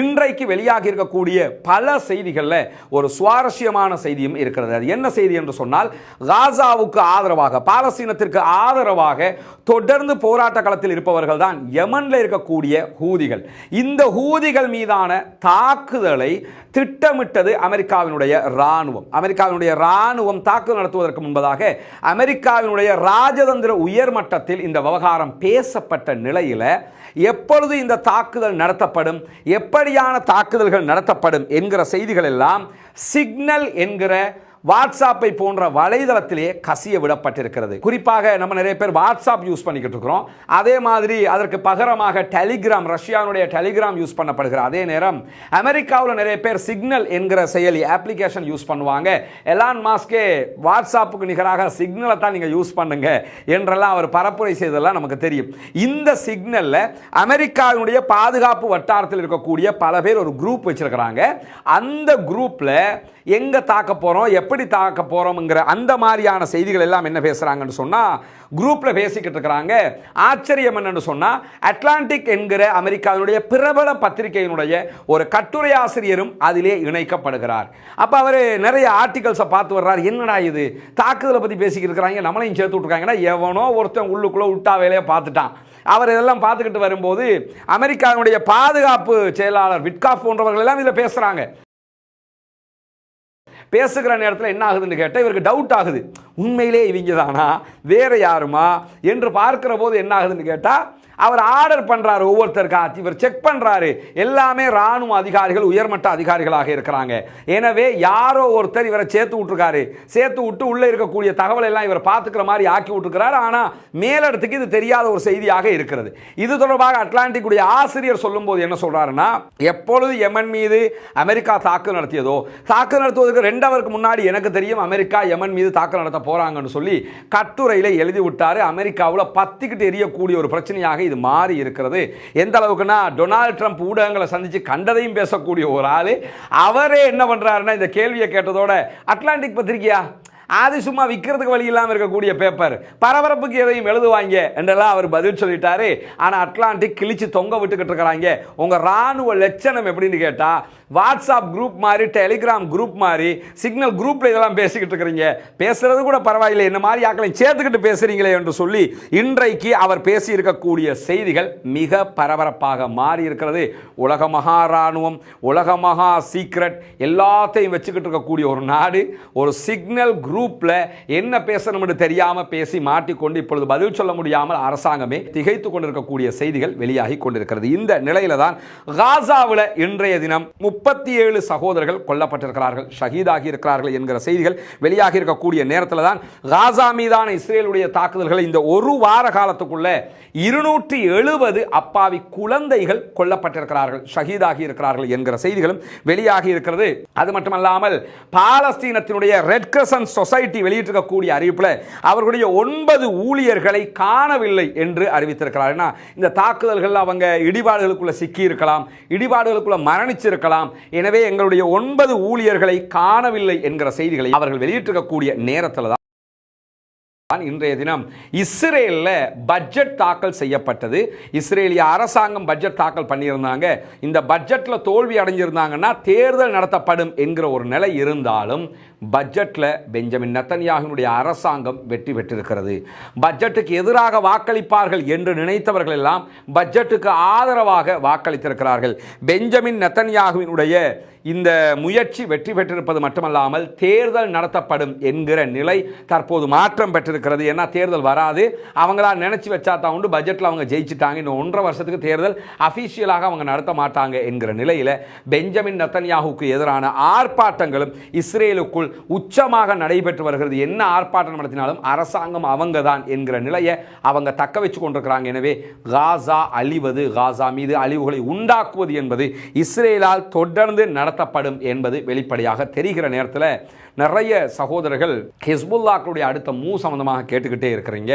இன்றைக்கு வெளியாகி இருக்கக்கூடிய பல செய்திகளில் ஒரு சுவாரஸ்யமான செய்தியும் இருக்கிறது. அது என்ன செய்தி என்று சொன்னால் காசாவுக்கு ஆதரவாக பாலஸ்தீனத்திற்கு ஆதரவாக தொடர்ந்து போராட்ட களத்தில் இருப்பவர்கள் தான் யமனில் இருக்கக்கூடிய ஹூதிகள். இந்த ஹூதிகள் மீதான தாக்குதலை திட்டமிட்டது அமெரிக்காவினுடைய ராணுவம் அமெரிக்காவினுடைய ராணுவம் தாக்குதல் நடத்துவதற்கு முன்பதாக அமெரிக்காவினுடைய ராஜதந்திர உயர்மட்டத்தில் இந்த விவகாரம் பேசப்பட்ட நிலையில் எப்பொழுது இந்த தாக்குதல் நடத்தப்படும் எப்படியான தாக்குதல்கள் நடத்தப்படும் என்கிற செய்திகள் எல்லாம் சிக்னல் என்கிற வாட்ஸ்அப்பை போன்ற வலைதளத்திலே கசிய விடப்பட்டிருக்கிறது. குறிப்பாக நம்ம நிறைய பேர் வாட்ஸ்அப் யூஸ் பண்ணிக்கிட்டு இருக்கிறோம். அதே மாதிரி அதற்கு பகரமாக டெலிகிராம் ரஷ்யானுடைய டெலிகிராம் யூஸ் பண்ணப்படுகிற அதே நேரம் அமெரிக்காவில் நிறைய பேர் சிக்னல் என்கிற செயலி அப்ளிகேஷன் யூஸ் பண்ணுவாங்க. எலான் மாஸ்கே வாட்ஸ்அப்புக்கு நிகராக சிக்னலை தான் நீங்கள் யூஸ் பண்ணுங்க என்றெல்லாம் அவர் பரப்புரை செய்ததெல்லாம் நமக்கு தெரியும். இந்த சிக்னலில் அமெரிக்காவினுடைய பாதுகாப்பு வட்டாரத்தில் இருக்கக்கூடிய பல பேர் ஒரு குரூப் வச்சிருக்கிறாங்க. அந்த குரூப்பில் எங்கே தாக்க போகிறோம் எப்படி தாக்க போகிறோம்ங்கிற அந்த மாதிரியான செய்திகள் எல்லாம் என்ன பேசுகிறாங்கன்னு சொன்னால் குரூப்பில் பேசிக்கிட்டு இருக்கிறாங்க. ஆச்சரியம் என்னன்னு சொன்னால் அட்லாண்டிக் என்கிற அமெரிக்காவினுடைய பிரபல பத்திரிகையினுடைய ஒரு கட்டுரை ஆசிரியரும் அதிலே இணைக்கப்படுகிறார். அப்போ அவர் நிறைய ஆர்டிகல்ஸை பார்த்து வர்றார். என்னடா இது? தாக்குதலை பற்றி பேசிக்கிட்டு இருக்கிறாங்க. நம்மளையும் சேர்த்து விட்ருக்காங்கன்னா எவனோ ஒருத்தன் உள்ளுக்குள்ளே விட்டா வேலையை பார்த்துட்டான். அவர் இதெல்லாம் பார்த்துக்கிட்டு வரும்போது அமெரிக்காவினுடைய பாதுகாப்பு செயலாளர் விட்காஃப் போன்றவர்கள் எல்லாம் இதில் பேசுகிறாங்க பேசுகிற நேரத்தில் என்ன ஆகுதுன்னு கேட்டால் இவருக்கு டவுட் ஆகுது. உண்மையிலே இவங்க தானா வேறு யாருமா? என்று பார்க்கிற போது என்ன ஆகுதுன்னு கேட்டால் அவர் ஆர்டர் பண்ணுறாரு ஒவ்வொருத்தருக்கா? இவர் செக் பண்ணுறாரு எல்லாமே ராணுவ அதிகாரிகள் உயர்மட்ட அதிகாரிகளாக இருக்கிறாங்க. எனவே யாரோ ஒருத்தர் இவரை சேர்த்து விட்டுருக்காரு. சேர்த்து விட்டு உள்ளே இருக்கக்கூடிய தகவல் எல்லாம் இவர் பார்த்துக்கிற மாதிரி ஆக்கி விட்டுருக்கிறாரு. ஆனால் மேலிடத்துக்கு இது தெரியாத ஒரு செய்தியாக இருக்கிறது. இது தொடர்பாக அட்லாண்டிக் உடைய ஆசிரியர் சொல்லும்போது என்ன சொல்கிறாருன்னா எப்பொழுது யமன் மீது அமெரிக்கா தாக்கு நடத்தியதோ தாக்கு நடத்துவதற்கு ரெண்டு அவருக்கு முன்னாடி எனக்கு தெரியும் அமெரிக்கா எமன் மீது தாக்கு நடத்த போறாங்கன்னு சொல்லி கட்டுரையில் எழுதி விட்டாரு அமெரிக்காவில் பத்திக்கிட்டு எரியக்கூடிய ஒரு பிரச்சனையாக இது மாறி இருக்கிறது. எந்த அளவுக்குன்னா டொனால்ட் ட்ரம்ப் ஊடகங்களை சந்திச்சு கண்டதையும் பேசக்கூடிய ஒரு ஆளு. அவரே என்ன பண்றாருன்னா இந்த கேள்வியை கேட்டதோட அட்லாண்டிக் பத்திரிகையா அது சும்மா விற்கிறதுக்கு வழி இல்லாமல் இருக்கக்கூடிய பேப்பர் பரபரப்புக்கு எதையும் எழுதுவாங்க என்றெல்லாம் அவர் பதில் சொல்லிட்டாரு. ஆனால் அட்லாண்டிக் கிழிச்சு தொங்க விட்டுக்கிட்டு இருக்கிறாங்க. உங்கள் ராணுவ லட்சணம் எப்படின்னு கேட்டால் வாட்ஸ்அப் குரூப் மாதிரி டெலிகிராம் குரூப் மாதிரி சிக்னல் குரூப்பில் இதெல்லாம் பேசிக்கிட்டு இருக்கிறீங்க. பேசுறது கூட பரவாயில்லை. இந்த மாதிரி ஆக்களையும் சேர்த்துக்கிட்டு பேசுறீங்களே என்று சொல்லி இன்றைக்கு அவர் பேசியிருக்கக்கூடிய செய்திகள் மிக பரபரப்பாக மாறி இருக்கிறது. உலக மகா ராணுவம் உலக மகா சீக்ரெட் எல்லாத்தையும் வச்சுக்கிட்டு இருக்கக்கூடிய ஒரு நாடு ஒரு சிக்னல் குரூப் குரூப்பில் என்ன பேசணும்னு தெரியாமல் பேசி மாட்டிக்கொண்டு இப்பொழுது பதில் சொல்ல முடியாமல் அரசாங்கமே திகைத்து கொண்டிருக்கக்கூடிய செய்திகள் வெளியாகி கொண்டிருக்கிறது. இந்த நிலையில தான் காசாவில் இன்றைய தினம் முப்பத்தி ஏழு சகோதரர்கள் கொல்லப்பட்டிருக்கிறார்கள் ஷஹீதாகி இருக்கிறார்கள் என்கிற செய்திகள் வெளியாகி இருக்கக்கூடிய நேரத்தில் தான் காசா மீதான இஸ்ரேலுடைய தாக்குதல்களை இந்த ஒரு வார காலத்துக்குள்ள இருநூற்றி எழுபது அப்பாவி குழந்தைகள் கொல்லப்பட்டிருக்கிறார்கள் ஷஹீதாகி இருக்கிறார்கள் என்கிற செய்திகளும் வெளியாகி இருக்கிறது. அது மட்டுமல்லாமல் பாலஸ்தீனத்தினுடைய ரெட் கிரசன் சொசைட்டி சொசைட்டி வெளியிட்டிருக்கக்கூடிய அறிவிப்பில் அவர்களுடைய ஒன்பது ஊழியர்களை காணவில்லை என்று அறிவித்திருக்கிறார். ஏன்னா, இந்த தாக்குதல்கள் அவங்க இடிபாடுகளுக்குள்ள சிக்கியிருக்கலாம் இடிபாடுகளுக்குள்ளே இடிபாடுகளுக்குள்ள மரணிச்சிருக்கலாம். எனவே எங்களுடைய ஒன்பது ஊழியர்களை காணவில்லை என்கிற செய்திகளை அவர்கள் வெளியிட்டிருக்கக்கூடிய நேரத்தில் தான் தான் இன்றைய தினம் இஸ்ரேலில் பட்ஜெட் தாக்கல் செய்யப்பட்டது. இஸ்ரேலிய அரசாங்கம் பட்ஜெட் தாக்கல் பண்ணியிருந்தாங்க. இந்த பட்ஜெட்டில் தோல்வி அடைஞ்சிருந்தாங்கன்னா தேர்தல் நடத்தப்படும் என்கிற ஒரு நிலை இருந்தாலும் பட்ஜெட்டில் பெஞ்சமின் நத்தன்யாகினுடைய அரசாங்கம் வெற்றி பெற்றிருக்கிறது. பட்ஜெட்டுக்கு எதிராக வாக்களிப்பார்கள் என்று நினைத்தவர்கள் எல்லாம் பட்ஜெட்டுக்கு ஆதரவாக வாக்களித்திருக்கிறார்கள். பெஞ்சமின் நத்தன்யாகுவினுடைய இந்த முயற்சி வெற்றி பெற்றிருப்பது மட்டுமல்லாமல் தேர்தல் நடத்தப்படும் என்கிற நிலை தற்போது மாற்றம் பெற்றிருக்கிறது. ஏன்னா தேர்தல் வராது. அவங்களா நினச்சி வச்சா தான் உண்டு. பட்ஜெட்டில் அவங்க ஜெயிச்சிட்டாங்க. இன்னும் ஒன்றரை வருஷத்துக்கு தேர்தல் அஃபீஷியலாக அவங்க நடத்த மாட்டாங்க என்கிற நிலையில் பெஞ்சமின் நத்தன்யாகுக்கு எதிரான ஆர்ப்பாட்டங்களும் இஸ்ரேலுக்குள் உச்சமாக நடைபெற்று வருகிறது. என்ன ஆர்ப்பாட்டம் நடத்தினாலும் அரசாங்கம் அவங்க தான் என்கிற நிலையை அவங்க தக்க வச்சு கொண்டிருக்கிறாங்க. எனவே காசா அழிவது காசா மீது அழிவுகளை உண்டாக்குவது என்பது இஸ்ரேலால் தொடர்ந்து நடத்தப்படும் என்பது வெளிப்படையாக தெரிகிற நேரத்தில் நிறைய சகோதரர்கள் ஹெஸ்புல்லாக்களுடைய அடுத்த மூ சம்பந்தமாக கேட்டுக்கிட்டே இருக்கிறீங்க.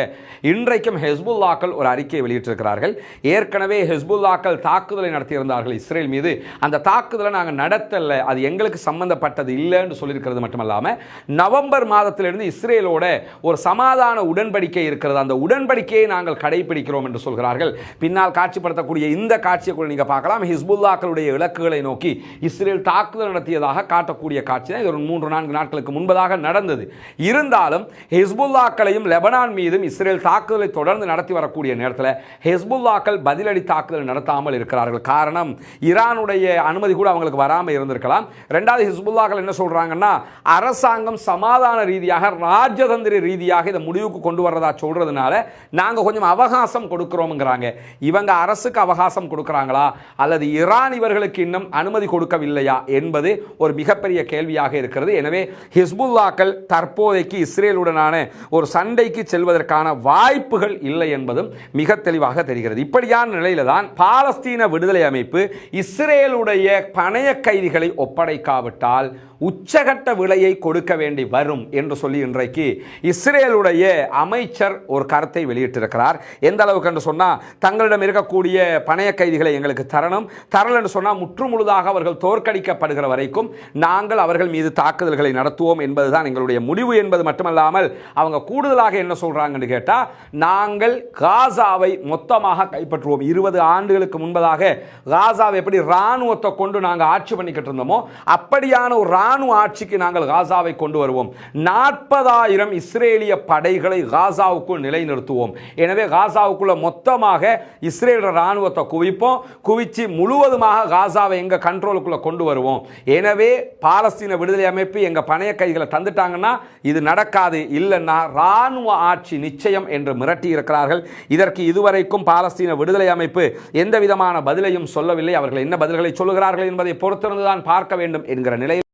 இன்றைக்கும் ஹெஸ்புல்லாக்கள் ஒரு அறிக்கையை வெளியிட்டிருக்கிறார்கள். ஏற்கனவே ஹெஸ்புல்லாக்கள் தாக்குதலை நடத்தியிருந்தார்கள் இஸ்ரேல் மீது. அந்த தாக்குதலை நாங்கள் நடத்தலை. அது எங்களுக்கு சம்பந்தப்பட்டது இல்லைன்னு சொல்லியிருக்கிறது மட்டுமல்ல. இல்லாமல் நவம்பர் மாதத்திலிருந்து இஸ்ரேலோட ஒரு சமாதான உடன்படிக்கை இருக்கிறது. அந்த உடன்படிக்கையை நாங்கள் கடைபிடிக்கிறோம் என்று சொல்கிறார்கள். பின்னால் காட்சிப்படுத்தக்கூடிய இந்த காட்சியை கூட நீங்கள் பார்க்கலாம். ஹிஸ்புல்லாக்களுடைய இலக்குகளை நோக்கி இஸ்ரேல் தாக்குதல் நடத்தியதாக காட்டக்கூடிய காட்சி தான். இது ஒரு மூன்று நான்கு நாட்களுக்கு முன்பதாக நடந்தது. இருந்தாலும் ஹிஸ்புல்லாக்களையும் லெபனான் மீதும் இஸ்ரேல் தாக்குதலை தொடர்ந்து நடத்தி வரக்கூடிய நேரத்தில் ஹெஸ்புல்லாக்கள் பதிலடி தாக்குதல் நடத்தாமல் இருக்கிறார்கள். காரணம் ஈரானுடைய அனுமதி கூட அவங்களுக்கு வராமல் இருந்திருக்கலாம். ரெண்டாவது ஹிஸ்புல்லாக்கள் என்ன சொல்கிறாங்கன்னா அரசாங்கம் சமாதான ரீதியாக ராஜதந்திர ரீதியாக இதை முடிவுக்கு கொண்டு வர்றதா சொல்றதுனால நாங்கள் கொஞ்சம் அவகாசம் கொடுக்குறோம்ங்கிறாங்க. இவங்க அரசுக்கு அவகாசம் கொடுக்குறாங்களா? அல்லது ஈரான் இவர்களுக்கு இன்னும் அனுமதி கொடுக்கவில்லையா? என்பது ஒரு மிகப்பெரிய கேள்வியாக இருக்கிறது. எனவே ஹிஸ்புல்லாக்கள் தற்போதைக்கு இஸ்ரேலுடனான ஒரு சண்டைக்கு செல்வதற்கான வாய்ப்புகள் இல்லை என்பதும் மிக தெளிவாக தெரிகிறது. இப்படியான நிலையில தான் பாலஸ்தீன விடுதலை அமைப்பு இஸ்ரேலுடைய பணைய கைதிகளை ஒப்படைக்காவிட்டால் உச்சகட்ட விலையை கொடுக்க வேண்டி வரும் என்று சொல்லி இன்றைக்கு இஸ்ரேலுடைய அமைச்சர் ஒரு கருத்தை வெளியிட்டிருக்கிறார். எந்த அளவுக்கு என்று சொன்னால் தங்களிடம் இருக்கக்கூடிய பணைய கைதிகளை எங்களுக்கு தரணும். தரணும் என்று சொன்னால் முற்றுமுழுதாக அவர்கள் தோற்கடிக்கப்படுகிற வரைக்கும் நாங்கள் அவர்கள் மீது தாக்குதல்களை நடத்துவோம் என்பதுதான் எங்களுடைய முடிவு என்பது மட்டுமல்லாமல் அவங்க கூடுதலாக என்ன சொல்கிறாங்கன்னு கேட்டால் நாங்கள் காசாவை மொத்தமாக கைப்பற்றுவோம். இருபது ஆண்டுகளுக்கு முன்பதாக காசாவை எப்படி இராணுவத்தை கொண்டு நாங்கள் ஆட்சி பண்ணிக்கிட்டு இருந்தோமோ அப்படியான ஒரு இராணுவ ஆட்சிக்கு நாங்கள் காசாவை கொண்டு வருவோம். நாற்பதாயிரம் இஸ்ரேலிய படைகளை காசாவுக்குள் நிலைநிறுத்துவோம். எனவே காசாவுக்குள்ள மொத்தமாக இஸ்ரேல் இராணுவத்தை குவிப்போம். குவிச்சு முழுவதுமாக காசாவை எங்கள் கண்ட்ரோலுக்குள்ள கொண்டு வருவோம். எனவே பாலஸ்தீன விடுதலை அமைப்பு எங்கள் பணைய கைகளை தந்துட்டாங்கன்னா இது நடக்காது. இல்லைன்னா இராணுவ ஆட்சி நிச்சயம் என்று மிரட்டி இருக்கிறார்கள். இதற்கு இதுவரைக்கும் பாலஸ்தீன விடுதலை அமைப்பு எந்த விதமான பதிலையும் சொல்லவில்லை. அவர்கள் என்ன பதில்களை சொல்லுகிறார்கள் என்பதை பொறுத்திருந்துதான் பார்க்க வேண்டும் என்கிற நிலையில்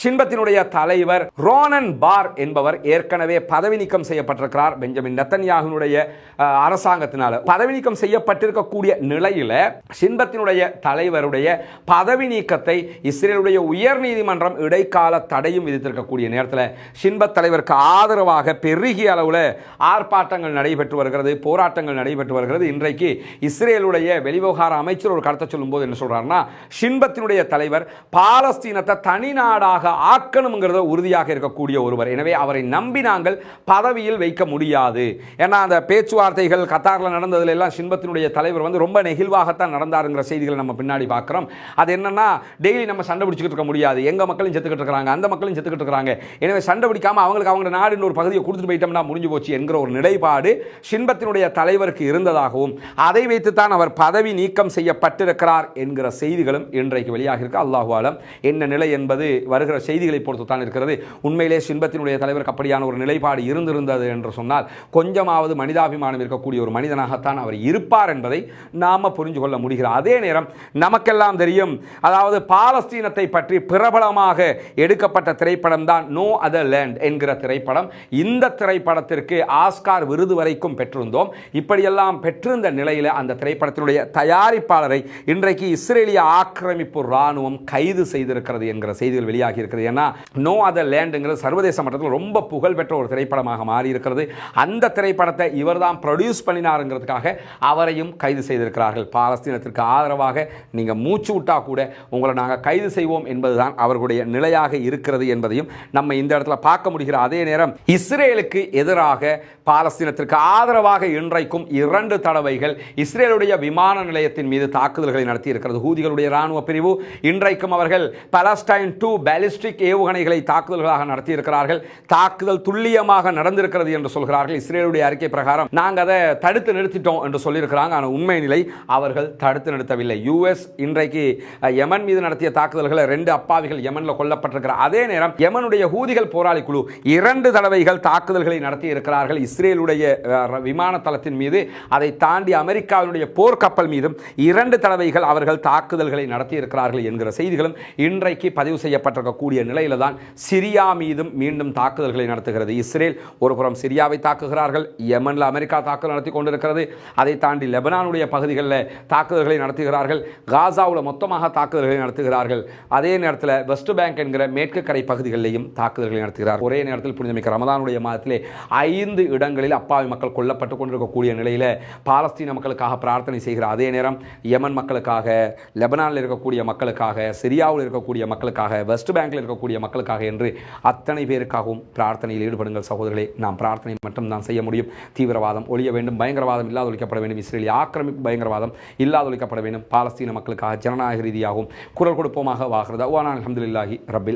ஷின்பத்தினுடைய தலைவர் ரோனன் பார் என்பவர் ஏற்கனவே பதவி நீக்கம் செய்யப்பட்டிருக்கிறார். பெஞ்சமின் நத்தன்யாகுனுடைய அரசாங்கத்தினால் அரசாங்கத்தினால. பதவி நீக்கம் செய்யப்பட்டிருக்கக்கூடிய நிலையில ஷின்பத்தினுடைய தலைவருடைய பதவி நீக்கத்தை இஸ்ரேலுடைய உயர் நீதிமன்றம் இடைக்கால தடையும் விதித்திருக்கக்கூடிய நேரத்தில் ஷின்பத் தலைவருக்கு ஆதரவாக பெருகிய அளவில் ஆர்ப்பாட்டங்கள் நடைபெற்று வருகிறது போராட்டங்கள் நடைபெற்று வருகிறது. இன்றைக்கு இஸ்ரேலுடைய வெளிவிவகார அமைச்சர் ஒரு கருத்தை சொல்லும்போது என்ன சொல்றாருன்னா சின்பத்தினுடைய தலைவர் பாலஸ்தீனத்தை தனி நாடாக ஆக்கணுங்கிறத உறுதியாக இருக்கக்கூடிய ஒருவர். எனவே அவரை நம்பி நாங்கள் பதவியில் வைக்க முடியாது. ஏன்னா அந்த பேச்சுவார்த்தைகள் கத்தாரில் நடந்ததுல எல்லாம் சின்பத்தினுடைய தலைவர் வந்து ரொம்ப நெகிழ்வாகத்தான் நடந்தாருங்கிற செய்திகளை நம்ம பின்னாடி பார்க்குறோம். அது என்னன்னா டெய்லி நம்ம சண்டை பிடிச்சிக்கிட்டு இருக்க முடியாது. எங்க மக்களும் செத்துக்கிட்டு இருக்கிறாங்க அந்த மக்களும் செத்துக்கிட்டு இருக்கிறாங்க. எனவே சண்டை பிடிக்காம அவங்களுக்கு அவங்க நாடுன்னு ஒரு பகுதியை கொடுத்துட்டு போயிட்டோம்னா முடிஞ்சு போச்சு என்கிற ஒரு நிலைப்பாடு சின்பத்தினுடைய தலைவருக்கு இருந்ததாகவும் அதை வைத்துத்தான் அவர் பதவி நீக்கம் செய்யப்பட்டிருக்கிறார் என்கிற செய்திகளும் இன்றைக்கு வெளியாக இருக்கு அல்லாஹாலம் என்ன நிலை என்பது வருகிற வருகிற செய்திகளை பொறுத்து தான் இருக்கிறது. உண்மையிலே சின்பத்தினுடைய தலைவருக்கு அப்படியான ஒரு நிலைப்பாடு இருந்திருந்தது என்று சொன்னால் கொஞ்சமாவது மனிதாபிமானம் இருக்கக்கூடிய ஒரு மனிதனாகத்தான் அவர் இருப்பார் என்பதை நாம் புரிஞ்சு கொள்ள முடிகிறது. அதே நேரம் நமக்கெல்லாம் தெரியும் அதாவது பாலஸ்தீனத்தை பற்றி பிரபலமாக எடுக்கப்பட்ட திரைப்படம் தான் நோ அதர் லேண்ட் என்கிற திரைப்படம். இந்த திரைப்படத்திற்கு ஆஸ்கார் விருது வரைக்கும் பெற்றிருந்தோம். இப்படியெல்லாம் பெற்றிருந்த நிலையில் அந்த திரைப்படத்தினுடைய தயாரிப்பாளரை இன்றைக்கு இஸ்ரேலிய ஆக்கிரமிப்பு இராணுவம் கைது செய்திருக்கிறது என்கிற செய்திகள் வெளியாகி இருக்கிறது. ஏன்னா நோ அதர் லேண்டுங்கிறது சர்வதேச மட்டத்தில் ரொம்ப புகழ்பெற்ற ஒரு திரைப்படமாக மாறி இருக்கிறது அந்த திரைப்படத்தை இவர்தான் ப்ரொடியூஸ் பண்ணினாருங்கிறதுக்காக அவரையும் கைது செய்திருக்கிறார்கள். பாலஸ்தீனத்திற்கு ஆதரவாக நீங்கள் மூச்சு விட்டா கூட உங்களை நாங்கள் கைது செய்வோம் என்பதுதான் அவர்களுடைய நிலையாக இருக்கிறது என்பதையும் நம்ம இந்த இடத்துல பார்க்க முடிகிற அதே நேரம் இஸ்ரேலுக்கு எதிராக பாலஸ்தீனத்திற்கு ஆதரவாக இன்றைக்கும் இரண்டு தடவைகள் இஸ்ரேலுடைய விமான நிலையத்தின் மீது தாக்குதல்களை நடத்தி இருக்கிறது ஹூதிகளுடைய ராணுவ பிரிவு இன்றைக்கும் அவர்கள் பலஸ்டைன் டூ பேலிஸ்டிக் ஏவுகணைகளை தாக்குதல்களாக நடத்தியிருக்கிறார்கள். தாக்குதல் துல்லியமாக நடந்திருக்கிறது என்று சொல்கிறார்கள். இஸ்ரேலுடைய அறிக்கை பிரகாரம் நாங்கள் அதை தடுத்து நிறுத்திட்டோம் என்று சொல்லியிருக்கிறாங்க. ஆனால் உண்மை நிலை அவர்கள் தடுத்து நிறுத்தவில்லை. யுஎஸ் இன்றைக்கு அஹ், யமன் மீது நடத்திய தாக்குதல்களை ரெண்டு அப்பாவிகள் யமன்ல கொல்லப்பட்டிருக்கிற அதே நேரம் யமனுடைய ஹூதிகள் போராளி குழு இரண்டு தடவைகள் தாக்குதல்களை நடத்தி இருக்கிறார்கள் இஸ்ரேலுடைய விமான தளத்தின் மீது அதை தாண்டி அமெரிக்காவினுடைய போர்க்கப்பல் மீதும் இரண்டு தடவைகள் அவர்கள் தாக்குதல்களை நடத்தி இருக்கிறார்கள் என்கிற செய்திகளும் இன்றைக்கு பதிவு செய்யப்பட்டிருக்க செய்யப்பட்டிருக்கக்கூடிய நிலையில தான் சிரியா மீதும் மீண்டும் தாக்குதல்களை நடத்துகிறது. இஸ்ரேல் ஒரு புறம் சிரியாவை தாக்குகிறார்கள் யமனில் அமெரிக்கா தாக்குதல் நடத்தி கொண்டிருக்கிறது. அதை தாண்டி லெபனானுடைய பகுதிகளில் தாக்குதல்களை நடத்துகிறார்கள் காசாவில் மொத்தமாக தாக்குதல்களை நடத்துகிறார்கள். அதே நேரத்தில் வெஸ்ட் பேங்க் என்கிற மேற்கு கரை பகுதிகளிலேயும் தாக்குதல்களை நடத்துகிறார். ஒரே நேரத்தில் புனிதமிக்க ரமதானுடைய மாதத்திலே ஐந்து இடங்களில் அப்பாவி மக்கள் கொல்லப்பட்டு கொண்டிருக்கக்கூடிய நிலையில் பாலஸ்தீன மக்களுக்காக பிரார்த்தனை செய்கிற அதே நேரம் யமன் மக்களுக்காக லெபனானில் இருக்கக்கூடிய மக்களுக்காக சிரியாவில் இருக்கக்கூடிய மக்களுக்காக வெஸ்ட் பேங்க் லட்சக்கணக்கில் இருக்கக்கூடிய மக்களுக்காக என்று அத்தனை பேருக்காகவும் பிரார்த்தனையில் ஈடுபடுங்கள் சகோதரர்களே. நாம் பிரார்த்தனை மட்டும் தான் செய்ய முடியும். தீவிரவாதம் ஒழிய வேண்டும். பயங்கரவாதம் இல்லாதொழிக்கப்பட வேண்டும். இஸ்ரேலிய ஆக்கிரமிப்பு பயங்கரவாதம் இல்லாதொழிக்கப்பட வேண்டும். பாலஸ்தீன மக்களுக்காக ஜனநாயக ரீதியாகவும் குரல் கொடுப்போமாக வாகிறது. அல்ஹம்துலில்லாஹி ரப்பில்